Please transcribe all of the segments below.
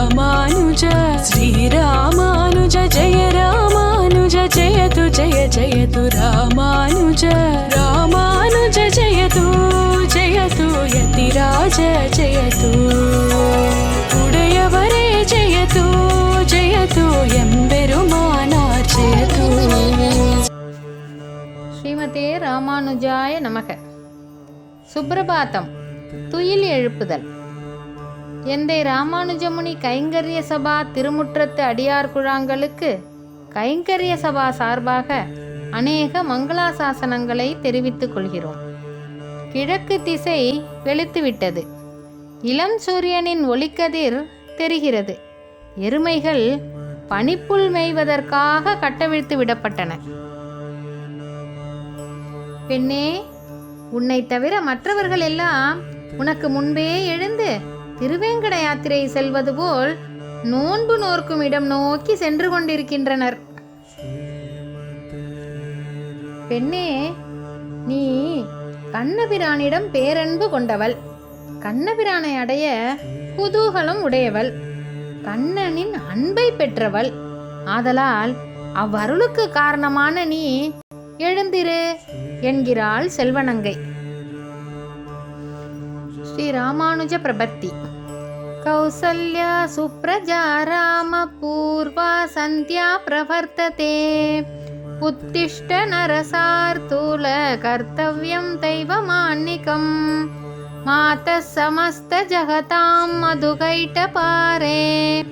ராமானுஜ ஸ்ரீராமானுஜ ஜெய ராமானுஜ ஜெயது ஜெய ஜெயது ராமானுஜ ராமானுஜ ஜெயது ஜெயது யதிராஜ ஜெயது உடையவரே ஜெயது ஜெயது எம்பெருமானார் ஜெயது ஸ்ரீமதே ராமானுஜாய நமக சுப்ரபாதம் துயில் எழுப்புதல் எந்தை ராமானுஜமுனி கைங்கரிய சபா திருமுற்றத்து அடியார் குழாங்களுக்கு கைங்கரிய சபா சார்பாக அநேக மங்களாசாசனங்களை தெரிவித்துக் கொள்கிறோம். கிழக்கு திசை வெளுத்துவிட்டது. இளம் சூரியனின் ஒளிக்கதிர் தெரிகிறது. எருமைகள் பனிப்புல் மேய்வதற்காக கட்டவிழ்த்து விடப்பட்டன. பெண்ணே உன்னை தவிர மற்றவர்கள் எல்லாம் உனக்கு முன்பே எழுந்து திருவேங்கட யாத்திரை செல்வது போல் நோன்பு நோர்க்கும் இடம் நோக்கி சென்று கொண்டிருக்கின்றனர். பெண்ணே நீ கண்ணபிரானிடம் பேரன்பு கொண்டவள். கண்ணபிரானை அடைய குதூகலம் உடையவள். கண்ணனின் அன்பை பெற்றவள். ஆதலால் அவ்வருளுக்கு காரணமான நீ எழுந்திரு என்கிறாள் செல்வனங்கை ஸ்ரீ ராமானுஜ பிரபத்தி. कौसल्या सुप्रजा रामपूर्वा सन्ध्या प्रवर्तते। उत्तिष्ठनरसार्तुलकर्तव्यं तैव माणिकं मातः समस्तजगतां मधुकैटपारे।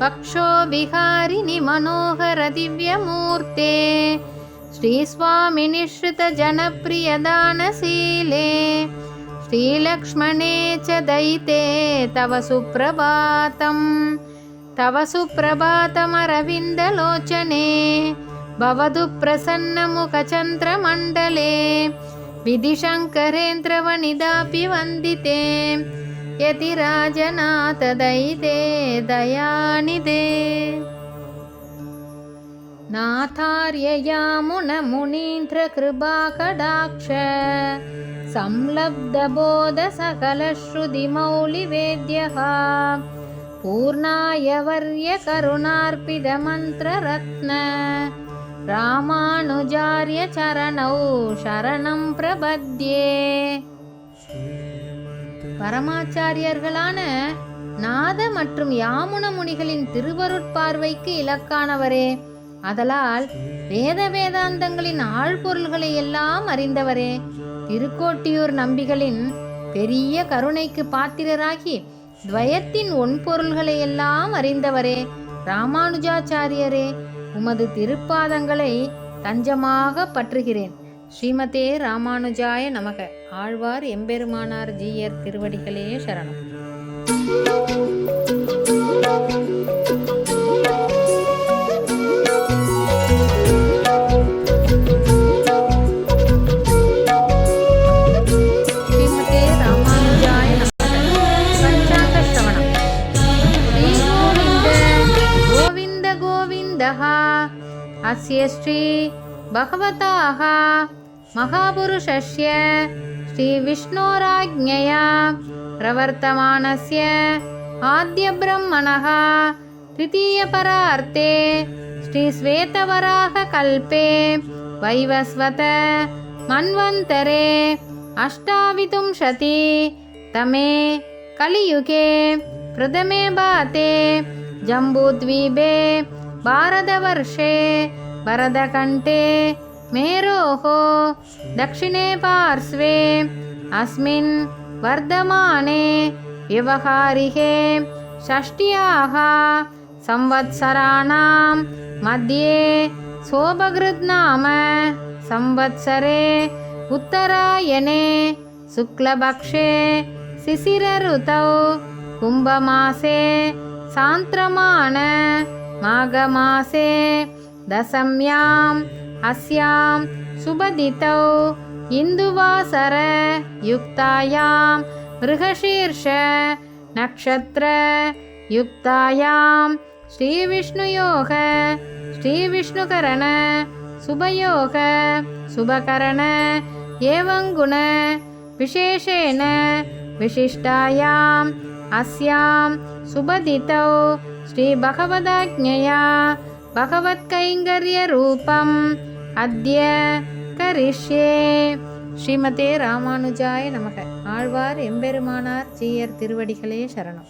पक्षो विहारिणि मनोहर दिव्यमूर्ते। श्रीस्वामिनिःश्रितजनप्रियदानशीले श्रीलक्ष्मणे च दयिते तव सुप्रभातम् तव सुप्रभातमरविन्दलोचने भवतु प्रसन्नमुखचन्द्रमण्डले विधिशङ्करेन्द्रवनिदापि वन्दिते। यतिराजनाथ दयिते दयानिदे नाथार्यया मुनमुनीन्द्रकृपाकडाक्ष संलब्धबोधसकलश्रुतिमौलिवेद्यः पूर्णाय वर्यकरुणार्पितमन्त्ररत्न रामानुजार्यचरणौ शरणं प्रपद्ये பரமாச்சாரியர்களான நாத மற்றும் யாமுன முனிகளின் திருவருட்பார்வைக்கு இலக்கானவரே அதலால் வேத வேதாந்தங்களின் ஆழ்பொருள்களை எல்லாம் அறிந்தவரே. திருக்கோட்டியூர் நம்பிகளின் பெரிய கருணைக்கு பாத்திரராகி துவயத்தின் ஒன்பொருள்களை எல்லாம் அறிந்தவரே. ராமானுஜாச்சாரியரே உமது திருப்பாதங்களை தஞ்சமாக பற்றுகிறேன். ஸ்ரீமதே ராமானுஜாய நமக. ஆழ்வார் எம்பெருமானார் ஜீயர் திருவடிகளே சரணம். अस्य श्री भगवताः महापुरुषस्य श्रीविष्णोराज्ञया प्रवर्तमानस्य आद्यब्रह्मणः तृतीयपरार्थे श्रीश्वेतवराहकल्पे वैवस्वत मन्वन्तरे अष्टाविंशति तमे कलियुगे प्रथमे बाते जम्बूद्वीपे भारतवर्षे भरतकण्ठे मेरोः दक्षिणे पार्श्वे अस्मिन् वर्धमाने व्यवहारिके षष्ट्याः संवत्सराणां मध्ये सोपकृद्नाम संवत्सरे उत्तरायणे शुक्लपक्षे शिशिरऋतौ कुम्भमासे सान्त्रमान माघमासे दशम्याम् अस्यां शुभदितौ इन्दुवासर युक्तायां मृगशीर्ष नक्षत्र युक्तायां श्रीविष्णुयोग श्रीविष्णुकरण शुभयोग शुभकरण एवं गुण विशेषेण विशिष्टायाम् अस्यां सुबदितौ श्रीभगवदाज्ञया भगवत्कैङ्कर्यरूपम् अद्य करिष्ये ஸ்ரீமதே ராமானுஜாய நமக ஆழ்வார் எம்பெருமானார் ஜீயர் திருவடிகளே சரணம்